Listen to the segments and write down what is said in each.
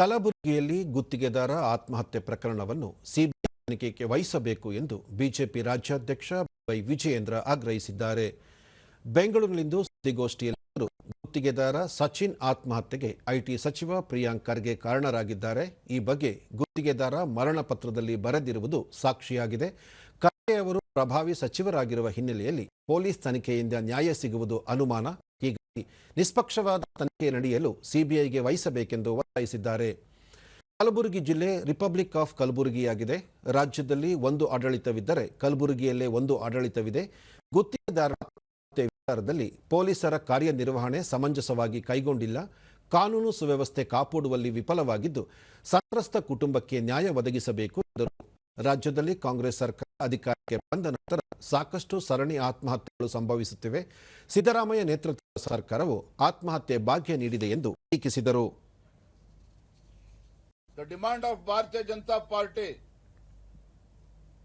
ಕಲಬುರಗಿಯಲ್ಲಿ ಗುತ್ತಿಗೆದಾರ ಆತ್ಮಹತ್ಯೆ ಪ್ರಕರಣವನ್ನು ಸಿಬಿಐ ತನಿಖೆಗೆ ವಹಿಸಬೇಕು ಎಂದು ಬಿಜೆಪಿ ರಾಜ್ಯಾಧ್ಯಕ್ಷ ವೈ ವಿಜಯೇಂದ್ರ ಆಗ್ರಹಿಸಿದ್ದಾರೆ. ಬೆಂಗಳೂರಿನಲ್ಲಿಂದು ಸುದ್ದಿಗೋಷ್ಠಿಯಲ್ಲಿ ಅವರು ಗುತ್ತಿಗೆದಾರ ಸಚಿನ್ ಆತ್ಮಹತ್ಯೆಗೆ ಐಟಿ ಸಚಿವ ಪ್ರಿಯಾಂಕ್ ಖರ್ಗೆ ಕಾರಣರಾಗಿದ್ದಾರೆ. ಈ ಬಗ್ಗೆ ಗುತ್ತಿಗೆದಾರ ಮರಣ ಪತ್ರದಲ್ಲಿ ಬರೆದಿರುವುದು ಸಾಕ್ಷಿಯಾಗಿದೆ. ಖರ್ಗೆ ಅವರು ಪ್ರಭಾವಿ ಸಚಿವರಾಗಿರುವ ಹಿನ್ನೆಲೆಯಲ್ಲಿ ಪೊಲೀಸ್ ತನಿಖೆಯಿಂದ ನ್ಯಾಯ ಸಿಗುವುದು ಅನುಮಾನ. ನಿಷ್ಪಕ್ಷವಾದ ತನಿಖೆ ನಡೆಯಲು ಸಿಬಿಐಗೆ ವಹಿಸಬೇಕೆಂದು ಒತ್ತಾಯಿಸಿದ್ದಾರೆ. ಕಲಬುರಗಿ ಜಿಲ್ಲೆ ರಿಪಬ್ಲಿಕ್ ಆಫ್ ಕಲಬುರಗಿಯಾಗಿದೆ. ರಾಜ್ಯದಲ್ಲಿ ಒಂದು ಆಡಳಿತವಿದ್ದರೆ ಕಲಬುರಗಿಯಲ್ಲೇ ಒಂದು ಆಡಳಿತವಿದೆ. ಗುತ್ತಿಗೆದಾರ ವಿಚಾರದಲ್ಲಿ ಪೊಲೀಸರ ಕಾರ್ಯನಿರ್ವಹಣೆ ಸಮಂಜಸವಾಗಿ ಕೈಗೊಂಡಿಲ್ಲ. ಕಾನೂನು ಸುವ್ಯವಸ್ಥೆ ಕಾಪಾಡುವಲ್ಲಿ ವಿಫಲವಾಗಿದ್ದು, ಸಂತ್ರಸ್ತ ಕುಟುಂಬಕ್ಕೆ ನ್ಯಾಯ ಒದಗಿಸಬೇಕು ಎಂದರು. ರಾಜ್ಯದಲ್ಲಿ ಕಾಂಗ್ರೆಸ್ ಸರ್ಕಾರ ಅಧಿಕಾರಕ್ಕೆ ಬಂದ ನಂತರ ಸಾಕಷ್ಟು ಸರಣಿ ಆತ್ಮಹತ್ಯೆಗಳು ಸಂಭವಿಸುತ್ತಿವೆ ಸಿದ್ದರಾಮಯ್ಯ ನೇತೃತ್ವದ ಸರ್ಕಾರವು ಆತ್ಮಹತ್ಯೆ ಭಾಗ್ಯ ನೀಡಿದೆ ಎಂದು ಟೀಕಿಸಿದರು the demand of Bharatiya Janata party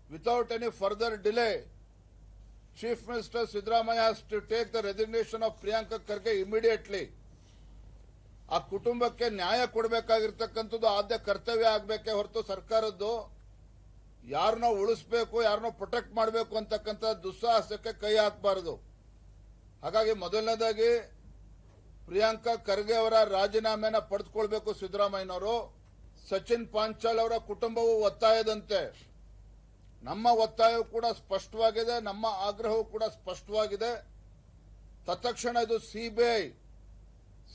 without any further delay Minister Sidramaya has to take the resignation of Priyanka Kharge immediately. ಆ ಕುಟುಂಬಕ್ಕೆ ನ್ಯಾಯ ಕೊಡಬೇಕಾಗಿರ್ತಕ್ಕಂಥದ್ದು ಆದ್ಯ ಕರ್ತವ್ಯ ಆಗಬೇಕೇ ಹೊರತು ಸರ್ಕಾರದ್ದು ಯಾರನ್ನೋ ಉಳಿಸ್ಬೇಕು, ಯಾರನ್ನೋ ಪ್ರೊಟೆಕ್ಟ್ ಮಾಡಬೇಕು ಅಂತಕ್ಕಂಥ ದುಸ್ಸಾಹಸಕ್ಕೆ ಕೈ ಹಾಕಬಾರದು. ಹಾಗಾಗಿ ಮೊದಲನೇದಾಗಿ ಪ್ರಿಯಾಂಕಾ ಖರ್ಗೆ ಅವರ ರಾಜೀನಾಮೆನ ಪಡೆದುಕೊಳ್ಬೇಕು ಸಿದ್ದರಾಮಯ್ಯನವರು. ಸಚಿನ್ ಪಾಂಚಾಲ್ ಅವರ ಕುಟುಂಬವು ಒತ್ತಾಯದಂತೆ. ನಮ್ಮ ಒತ್ತಾಯವು ಕೂಡ ಸ್ಪಷ್ಟವಾಗಿದೆ, ನಮ್ಮ ಆಗ್ರಹವೂ ಕೂಡ ಸ್ಪಷ್ಟವಾಗಿದೆ. ತತ್ಕ್ಷಣ ಇದು CBI,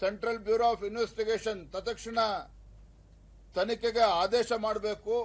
central bureau of investigation ತತ್ಕ್ಷಣ ತನಿಖೆಗೆ ಆದೇಶ ಮಾಡಬೇಕು.